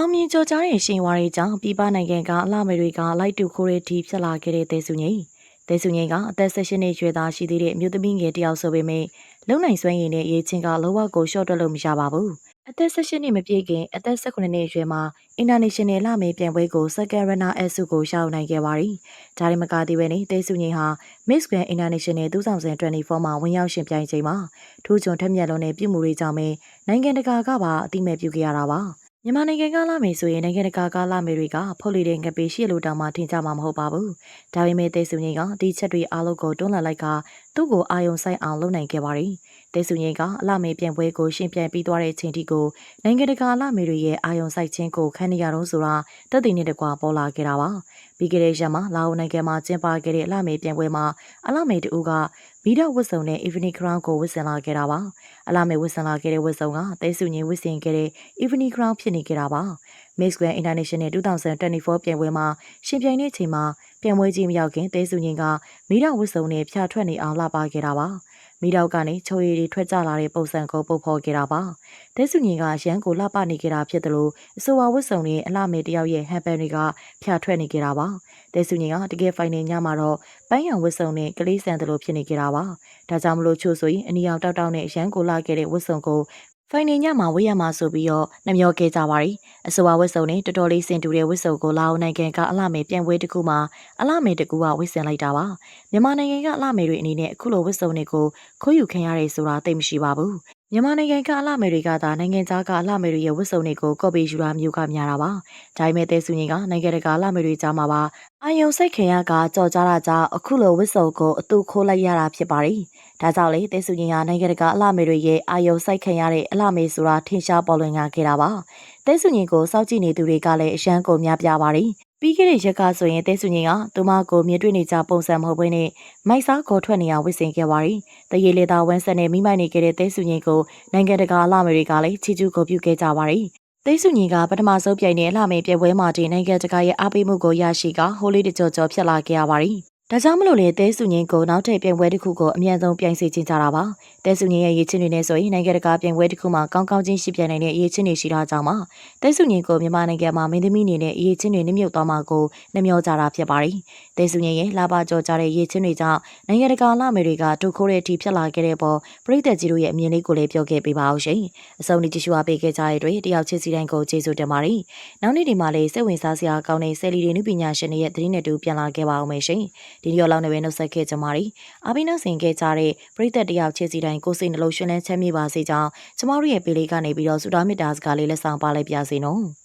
အောင်မြင်ကြော်ကြားတဲ့ရှင်ဝါရီကြောင့်ပြည်ပနိုင်ငံကအလှမယ်တွေကလိုက်တူခိုးတဲ့ဒီဖြစ်လာခဲ့တဲ့တဲစုငိမ့်တဲစုငိမ့်ကအသက်16နှစ်ရွယ်သားရှိသေးတဲ့အမျိုးသမီးငယ်တစ်ယောက်ဆိုပေမဲ့လုံနိုင်စွမ်းရည်နဲ့ရေးချင်းကလောဘကိုရှော့တွက်လို့မရပါဘူးအသက်16နှစ်မပြည့်ခင်အသက်18နှစ်အရွယ်မှာ International လမယ်ပြန်ပွဲကို Second Runner အဆုကိုရှောက်နိုင်ခဲ့ပါရီဒါရင်မကသေးပဲနေတဲစုငိမ့်ဟာ Miss Grand International 2024မှာဝင်ရောက်ရှင်ပြိုင်ချိန်မှာထိုးချုံထက်မြက်လုံးနဲ့ပြုမှုတွေကြောင့်ပဲနိုင်ငံတကာကပါအတိမဲ့ပြုခဲ့ရတာပါ မြန်မာနိုင်ငံကလာမယ်ဆိုရင်နိုင်ငံတကာကလာမယ်တွေကဖုတ်လီတဲ့ငပေရှိလို့တောင်မှထင်ကြမှာမဟုတ်ပါဘူး။ဒါပေမဲ့တေဆုငိန်ကဒီချက်တွေအားလုံးကိုတွန်းလှန်လိုက်ကသူ့ကိုအာယုံဆိုင်အောင်လုပ်နိုင်ခဲ့ပါတယ်။တေဆုငိန်ကအလာမယ်ပြန်ပွဲကိုရှင်းပြပြီးသွားတဲ့ချိန်ထိကိုနိုင်ငံတကာလာမယ်တွေရဲ့အာယုံဆိုင်ခြင်းကိုခံနေရတော့ဆိုတာတက်တည်နေတကွာပေါ်လာခဲ့တာပါ။ပြီးခဲ့တဲ့ရက်မှာလာအိုနိုင်ငံမှာကျင်းပခဲ့တဲ့အလာမယ်ပြန်ပွဲမှာအလာမယ်တူကမီဒဝတ်စုံနဲ့ evening crown ကိုဝတ်ဆင်လာခဲ့တာပါအလာမေဝတ်ဆင်လာခဲ့တဲ့ဝတ်စုံကတဲစုညင်ဝတ်ဆင်ခဲ့တဲ့ evening crown ဖြစ်နေခဲ့တာပါ Miss Grand International 2024ပြိုင်ပွဲမှာရှင်ပြိုင်တဲ့အချိန်မှာ ပြိုင်ပွဲကြီးမရောက်ခင်တဲစုညင်ကမီဒဝတ်စုံနဲ့ဖြာထွက်နေအောင်လှပခဲ့တာပါမိတော့ကနေချိုရည်တွေထွက်ကြလာတဲ့ပုံစံကိုပုတ်ဖော်ခဲ့တာပါ။တဲစုညင်ကရန်ကိုလှပနေခဲ့တာဖြစ်တယ်လို့အဆိုပါဝတ်စုံနဲ့အလှမေတယောက်ရဲ့ဟန်ပန်တွေကဖြာထွက်နေခဲ့တာပါ။တဲစုညင်ကတကယ်ဖိုင်နယ်ညမှာတော့ပန်းရောင်ဝတ်စုံနဲ့ကလေးဆန်တယ်လို့ဖြစ်နေခဲ့တာပါ။ဒါကြောင့်မလို့ချို့ဆိုရင်အနီအောင်တောက်တောက်နဲ့ရန်ကိုလှခဲ့တဲ့ဝတ်စုံကို ဖိုင်နေညမှာဝေးရမှာဆိုပြီးတော့နှမျောခဲ့ကြပါရီအဆိုပါဝတ်စုံနဲ့တော်တော်လေးစင်တူတဲ့ဝတ်စုံကိုလာအောင်နိုင်ငံကအလှမယ်ပြန်ပွဲတစ်ခုမှာအလှမယ်တကူကဝတ်ဆင်လိုက်တာပါမြန်မာနိုင်ငံကအလှမယ်တွေအနေနဲ့အခုလိုဝတ်စုံတွေကိုခိုးယူခံရတယ်ဆိုတာသိမရှိပါဘူး မြန်မာနိုင်ငံကအလှမယ်တွေကသာနိုင်ငံသားကအလှမယ်တွေရဲ့ဝတ်စုံတွေကိုကော့ပီယူရာမျိုးကများတာပါဒါပေမဲ့တဲစုရင်ကနိုင်ငံတကာအလှမယ်တွေကြားမှာပါအာယုံစိတ်ခင်ရကကြော်ကြတာကြောင့်အခုလိုဝတ်စုံကိုအတူခိုးလိုက်ရတာဖြစ်ပါရီဒါကြောင့်လေတဲစုရင်ကနိုင်ငံတကာအလှမယ်တွေရဲ့အာယုံစိတ်ခင်ရတဲ့အလှမယ်ဆိုတာထင်ရှားပေါ်လွင်လာခဲ့တာပါတဲစုရင်ကိုစောင့်ကြည့်နေသူတွေကလည်းအရန်ကိုများပြပါရီ ပြီးခဲ့တဲ့ရက်ကဆိုရင်တဲစုငင်ကသူမကိုမြင်တွေ့နေကြပုံစံမဟုတ်ဘဲနဲ့မိုက်စားခေါ်ထွက်နေအောင်ဝစ်စင်ခဲ့ပါရီတရေလေသာဝန်းဆက်နဲ့မိမိုက်နေခဲ့တဲ့တဲစုငင်ကိုနိုင်ငံတကာအလှမယ်တွေကလည်းချီကျူးကိုပြုခဲ့ကြပါရီသိစုညီကပထမဆုံးပြိုင်တဲ့အလှမယ်ပြပွဲမှာတင်နိုင်ငံတကာရဲ့အားပေးမှုကိုရရှိကဟိုလေးတကြောကြောဖြစ်လာခဲ့ရပါရီ ဒါကြောင့်မလို့လေတဲစုငင်းကိုနောက်ထပ်ပြိုင်ပွဲတစ်ခုကိုအမြန်ဆုံးပြိုင်စေချင်ကြတာပါတဲစုငင်းရဲ့ရည်ချင်းတွေနဲ့ဆိုရင်နိုင်ငံတကာပြိုင်ပွဲတစ်ခုမှာကောင်းကောင်းချင်းရှိပြိုင်နိုင်တဲ့ရည်ချင်းတွေရှိတာကြောင့်ပါတဲစုငင်းကိုမြန်မာနိုင်ငံမှာမင်းသမီးအနေနဲ့ရည်ချင်းတွေနှမြုပ်သွားမှာကိုနှမျောကြတာဖြစ်ပါတယ်တဲစုငင်းရဲ့လာပါကြောကြတဲ့ရည်ချင်းတွေကြောင့်နိုင်ငံတကာလာမယ်တွေကဒုခိုးတဲ့အထိဖြစ်လာခဲ့တဲ့ပေါ်ပြည်သက်ကြီးတို့ရဲ့အမြင်လေးကိုလည်းပြောခဲ့ပေးပါအောင်ရှင်အစုံဒီကြည့်ရှုအားပေးခဲ့ကြတဲ့အတွက်တယောက်ချင်းစီတိုင်းကိုကျေးဇူးတင်ပါတယ်နောက်နေ့ဒီမှာလည်းစိတ်ဝင်စားစရာကောင်းတဲ့ဆယ်လီတွေနုပညာရှင်တွေရဲ့သတင်းနဲ့တူပြန်လာခဲ့ပါအောင်မယ်ရှင်ဒီဒီရောလောက်နဲ့ပဲနှုတ်ဆက်ခဲ့ကြပါရီအားပေးနှုတ်ဆက်ခဲ့ကြတဲ့ပရိသတ်တယောက်ချစ်စီတိုင်းကိုစိတ်နှလုံးရှင်လန်းချမ်းမြေ့ပါစေကြောင်းကျမတို့ရဲ့ပေလေးကနေပြီးတော့ဆုတောင်းမေတ္တာစကားလေးလက်ဆောင်ပါလိုက်ပါစေနော်